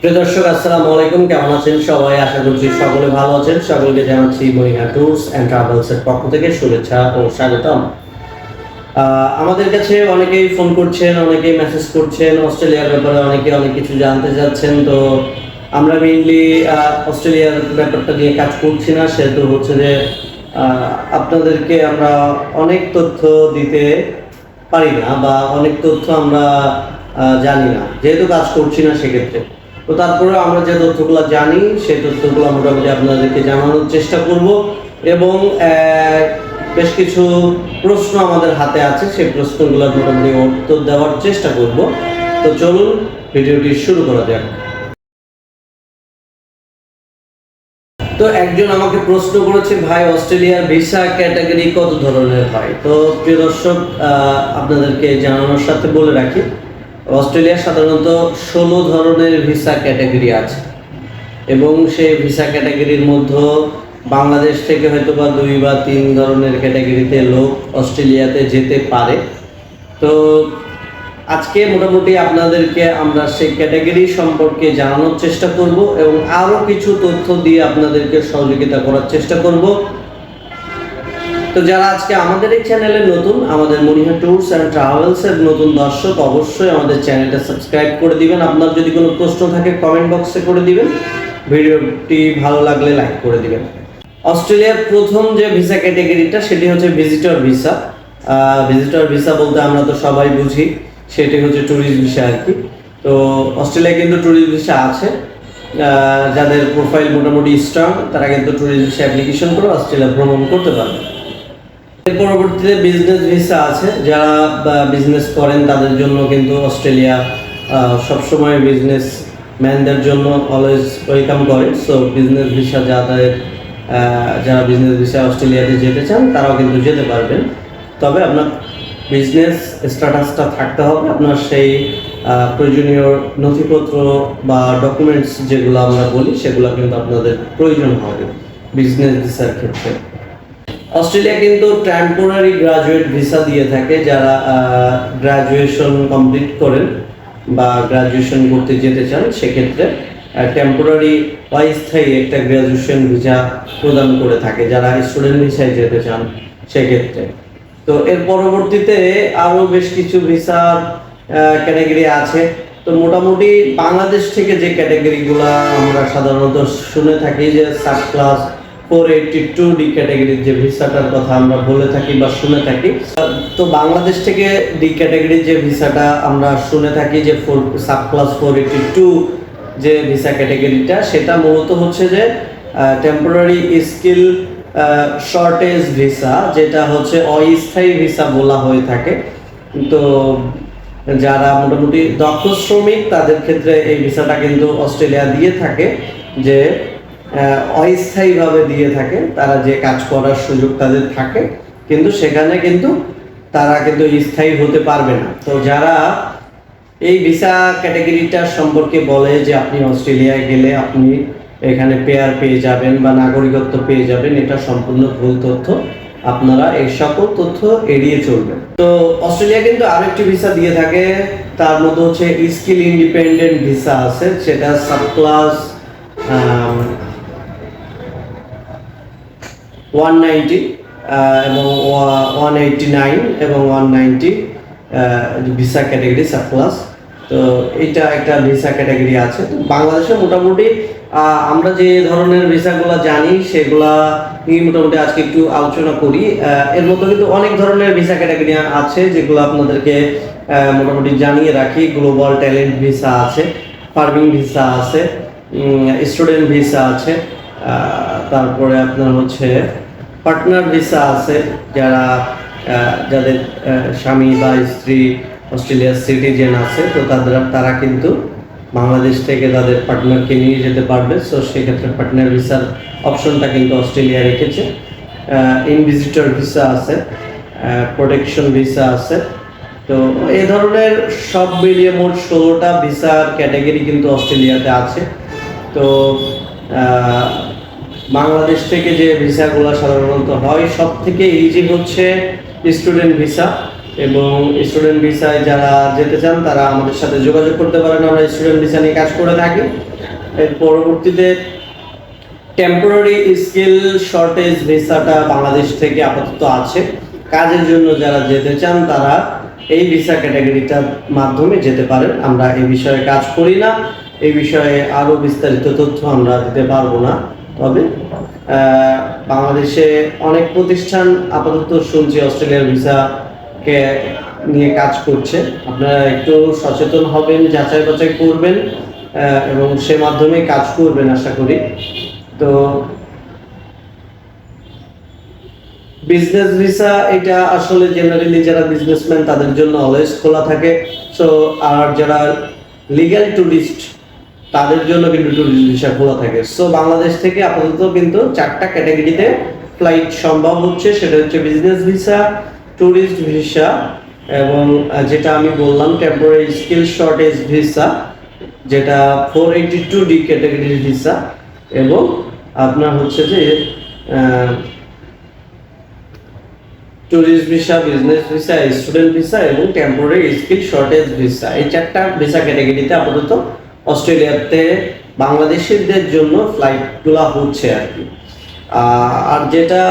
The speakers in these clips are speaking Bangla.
প্রিয় দর্শক, আসসালামু আলাইকুম। কেমন আছেন সবাই? আশা করছি সকলে ভালো আছেন। সকলকে জানাচ্ছি মনিহা ট্যুরস অ্যান্ড ট্রাভেলস এর পক্ষ থেকে শুভেচ্ছা ও স্বাগতম। আমাদের কাছে অনেকেই ফোন করছেন, অনেকেই মেসেজ করছেন। অস্ট্রেলিয়ার ব্যাপারে অনেকে অনেক কিছু জানতে চাচ্ছেন। তো আমরা মেইনলি অস্ট্রেলিয়ার ব্যাপারটা নিয়ে কাজ করছি না। সেহেতু হচ্ছে যে আপনাদেরকে আমরা অনেক তথ্য দিতে পারি না বা অনেক তথ্য আমরা জানি না। যেহেতু কাজ করছি না সেক্ষেত্রে। তো তারপরে আমরা যে তথ্যগুলো জানি, সেই তথ্যগুলো মোটামুটি আপনাদেরকে জানানোর চেষ্টা করব এবং বেশ কিছু প্রশ্ন আমাদের হাতে আছে, সেই প্রশ্নগুলোর মোটামুটি উত্তর দেওয়ার চেষ্টা করব। তো চলুন, ভিডিওটি শুরু করা যাক। তো একজন আমাকে প্রশ্ন করেছে, ভাই, অস্ট্রেলিয়ার ভিসা ক্যাটাগরি কত ধরনের হয়? তো প্রিয় দর্শক আপনাদেরকে জানানোর সাথে বলে রাখি অস্ট্রেলিয়া সাধারণত ষোলো ধরনের ভিসা ক্যাটাগরি আছে এবং সেই ভিসা ক্যাটাগরির মধ্যে বাংলাদেশ থেকে হয়তো বা দুই বা তিন ধরনের ক্যাটাগরিতে লোক অস্ট্রেলিয়াতে যেতে পারে। তো আজকে মোটামুটি আপনাদেরকে আমরা সেই ক্যাটাগরি সম্পর্কে জানানোর চেষ্টা করব এবং আরও কিছু তথ্য দিয়ে আপনাদেরকে সহযোগিতা করার চেষ্টা করব। তো যারা আজকে আমাদের এই চ্যানেলে নতুন, আমাদের মনিহা ট্যুরস অ্যান্ড ট্রাভেলস এর নতুন দর্শক, অবশ্যই আমাদের চ্যানেলটা সাবস্ক্রাইব করে দিবেন। আপনার যদি কোনো প্রশ্ন থাকে কমেন্ট বক্সে করে দিবেন। ভিডিওটি ভালো লাগলে লাইক করে দিবেন। অস্ট্রেলিয়ার প্রথম যে ভিসা ক্যাটাগরিটা সেটি হচ্ছে ভিজিটর ভিসা ভিজিটর ভিসা বলতে আমরা তো সবাই বুঝি, সেটি হচ্ছে ট্যুরিস্ট ভিসা আর কি। তো অস্ট্রেলিয়ায় কিন্তু ট্যুরিস্ট ভিসা আছে। যাদের প্রোফাইল মোটামুটি স্ট্রং তারা কিন্তু ট্যুরিস্ট ভিসা অ্যাপ্লিকেশন করে অস্ট্রেলিয়া ভ্রমণ করতে পারবে। পরবর্তীতে বিজনেস ভিসা আছে। যারা বিজনেস করেন, তাদের জন্য কিন্তু অস্ট্রেলিয়া সবসময় বিজনেস ম্যানদের জন্য অলওয়েজ ওয়েলকাম করে। সো বিজনেস ভিসা যাদের যারা বিজনেস ভিসা অস্ট্রেলিয়াতে যেতে চান, তারাও কিন্তু যেতে পারবেন। তবে আপনার বিজনেস স্ট্যাটাসটা থাকতে হবে। আপনার সেই প্রয়োজনীয় নথিপত্র বা ডকুমেন্টস যেগুলো আমরা বলি, সেগুলো কিন্তু আপনাদের প্রয়োজন হবে বিজনেস ভিসার ক্ষেত্রে। অস্ট্রেলিয়া কিন্তু টেম্পোরারি গ্রাজুয়েট ভিসা দিয়ে থাকে যারা গ্রাজুয়েশন কমপ্লিট করেন বা গ্রাজুয়েশন করতে যেতে চান, সেক্ষেত্রে টেম্পোরারি অস্থায়ী একটা গ্রাজুয়েশন ভিসা প্রদান করে থাকে যারা স্টুডেন্ট ভিসায় যেতে চান, সেক্ষেত্রে। তো এর পরবর্তীতে আরও বেশ কিছু ভিসা ক্যাটাগরি আছে। তো মোটামুটি বাংলাদেশ থেকে যে ক্যাটাগরিগুলো আমরা সাধারণত শুনে থাকি যে sub class four eighty two D ক্যাটাগরির যে ভিসাটার কথা আমরা বলে থাকি বা শুনে থাকি, তো বাংলাদেশ থেকে ডি ক্যাটাগরির যে ভিসাটা আমরা শুনে থাকি যে four sub class four eighty two যে ভিসা ক্যাটাগরিটা, সেটা মূলত হচ্ছে যে টেম্পোরারি স্কিল শর্টেজ ভিসা, যেটা হচ্ছে অস্থায়ী ভিসা বলা হয়ে থাকে। তো যারা মোটামুটি দক্ষ শ্রমিক, তাদের ক্ষেত্রে এই ভিসাটা কিন্তু অস্ট্রেলিয়া দিয়ে থাকে যে অস্থায়ীভাবে দিয়ে থাকে, তারা যে কাজ করার সুযোগ তাদের থাকে, কিন্তু সেখানে কিন্তু তারা কিন্তু স্থায়ী হতে পারবে না। তো যারা এই ভিসা ক্যাটাগরিটা সম্পর্কে বলে যে আপনি অস্ট্রেলিয়ায় গেলে আপনি এখানে পেয়ার পেয়ে যাবেন বা নাগরিকত্ব পেয়ে যাবেন, এটা সম্পূর্ণ ভুল তথ্য। আপনারা এই সকল তথ্য এড়িয়ে চলবেন। তো অস্ট্রেলিয়া কিন্তু আরেকটি ভিসা দিয়ে থাকে, তার মধ্যে হচ্ছে স্কিল ইন্ডিপেন্ডেন্ট ভিসা আছে, সেটা সাব ক্লাস ওয়ান নাইনটি এবং ওয়ান এইটটি নাইন এবং one ninety visa category sub class তো এটা একটা ভিসা ক্যাটাগরি আছে। তো বাংলাদেশে মোটামুটি আমরা যে ধরনের ভিসাগুলো জানি, সেগুলা নিয়ে মোটামুটি আজকে একটু আলোচনা করি। এর মধ্যে কিন্তু অনেক ধরনের ভিসা ক্যাটাগরি আছে, যেগুলো আপনাদেরকে মোটামুটি জানিয়ে রাখি। গ্লোবাল ট্যালেন্ট ভিসা আছে ফার্মিং ভিসা আছে স্টুডেন্ট ভিসা আছে। তারপরে আপনার হচ্ছে পার্টনার ভিসা আছে, যারা যাদের স্বামী বা স্ত্রী অস্ট্রেলিয়ার সিটিজেন আছে, তো তাদের, তারা কিন্তু বাংলাদেশ থেকে তাদের পার্টনারকে নিয়ে যেতে পারবে। সো সেক্ষেত্রে পার্টনার ভিসার অপশনটা কিন্তু অস্ট্রেলিয়া রেখেছে। ইন ভিজিটর ভিসা আছে প্রোটেকশন ভিসা আছে। তো এই ধরনের সব মিলিয়ে মোট ষোলোটা ভিসার ক্যাটাগরি কিন্তু অস্ট্রেলিয়াতে আছে। তো বাংলাদেশ থেকে যে ভিসাগুলো সাধারণত হয় সব থেকে ইজি হচ্ছে স্টুডেন্ট ভিসা এবং স্টুডেন্ট ভিসায় যারা যেতে চান, তারা আমাদের সাথে যোগাযোগ করতে পারেন। আমরা স্টুডেন্ট ভিসা নিয়ে কাজ করে থাকি। এর পরবর্তীতে টেম্পোরারি স্কিল শর্টেজ ভিসাটা বাংলাদেশ থেকে আপাতত আছে। কাজের জন্য যারা যেতে চান, তারা এই ভিসা ক্যাটাগরিটার মাধ্যমে যেতে পারেন। আমরা এই বিষয়ে কাজ করি না। এই বিষয়ে আরও বিস্তারিত তথ্য আমরা দিতে পারব না। তবে বাংলাদেশে অনেক প্রতিষ্ঠান আপাতত শুনছি অস্ট্রেলিয়ার ভিসাকে নিয়ে কাজ করছে। আপনারা একটু সচেতন হবেন, যাচাই বাছাই করবেন এবং সে মাধ্যমে কাজ করবেন, আশা করি। তো বিজনেস ভিসা এটা আসলে জেনারেলি যারা বিজনেসম্যান তাদের জন্য অলওয়েজ খোলা থাকে। সো আর যারা লিগ্যাল টুরিস্ট তাদের জন্য কিন্তু টুরিস্ট ভিসা খোলা থাকে। সো বাংলাদেশ থেকে আপাতত কিন্তু চারটা ক্যাটাগরিতে ফ্লাইট সম্ভব হচ্ছে। সেটা হচ্ছে বিজনেস ভিসা টুরিস্ট ভিসা এবং যেটা আমি বললাম টেম্পোরারি স্কিল শর্টেজ ভিসা যেটা ফোর এইটি টু ডি ক্যাটাগরির ভিসা এবং আপনার হচ্ছে যে tourist visa business visa student visa এবং টেম্পোরারি স্কিল শর্টেজ ভিসা এই চারটা ভিসা ক্যাটাগরিতে আপাতত অস্ট্রেলিয়াতে বাংলাদেশিদের জন্য ফ্লাইটগুলো হচ্ছে আর কি। আর যেটা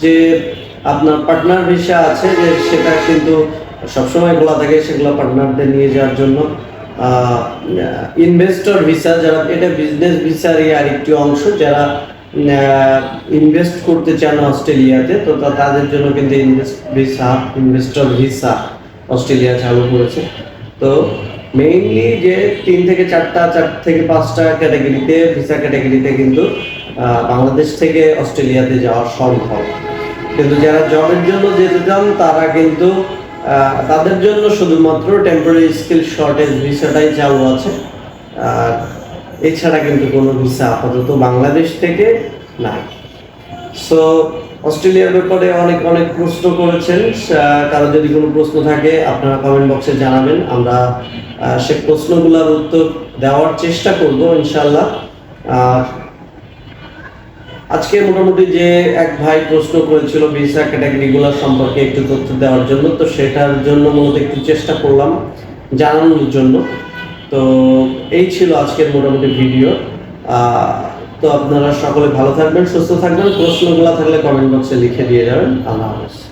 যে আপনার পার্টনার ভিসা আছে, যে সেটা কিন্তু সবসময় খোলা থাকে, সেগুলো পার্টনারদের নিয়ে যাওয়ার জন্য। ইনভেস্টর ভিসা যারা, এটা বিজনেস ভিসারই আর একটি অংশ, যারা ইনভেস্ট করতে চান অস্ট্রেলিয়াতে, তা- তাদের জন্য কিন্তু invest visa investor visa Australia চালু করেছে। তো মেইনলি যে তিন থেকে চারটা, চার থেকে পাঁচটা ক্যাটাগরিতে ভিসা ক্যাটাগরিতে কিন্তু বাংলাদেশ থেকে অস্ট্রেলিয়াতে যাওয়া সম্ভব। কিন্তু যারা জবের জন্য যেতে চান, তারা কিন্তু তাদের জন্য শুধুমাত্র টেম্পোরারি স্কিল শর্টেজ ভিসাটাই চালু আছে। আর এছাড়া কিন্তু কোনো ভিসা আপাতত বাংলাদেশ থেকে নাই। সো অস্ট্রেলিয়ার ব্যাপারে অনেক অনেক প্রশ্ন করেছেন। কারও যদি কোনো প্রশ্ন থাকে, আপনারা কমেন্ট বক্সে জানাবেন। আমরা সে প্রশ্নগুলোর উত্তর দেওয়ার চেষ্টা করব ইনশাল্লাহ আজকে মোটামুটি যে এক ভাই প্রশ্ন করেছিল ভিসা ক্যাটাগরিগুলো সম্পর্কে একটু তথ্য দেওয়ার জন্য, তো সেটার জন্য মূলত একটু চেষ্টা করলাম জানানোর জন্য। তো এই ছিল আজকের মোটামুটি ভিডিও। তো আপনারা সকলে ভালো থাকবেন, সুস্থ থাকবেন। প্রশ্নগুলো থাকলে কমেন্ট বক্সে লিখে দিয়ে যাবেন। আল্লাহ হাফেজ।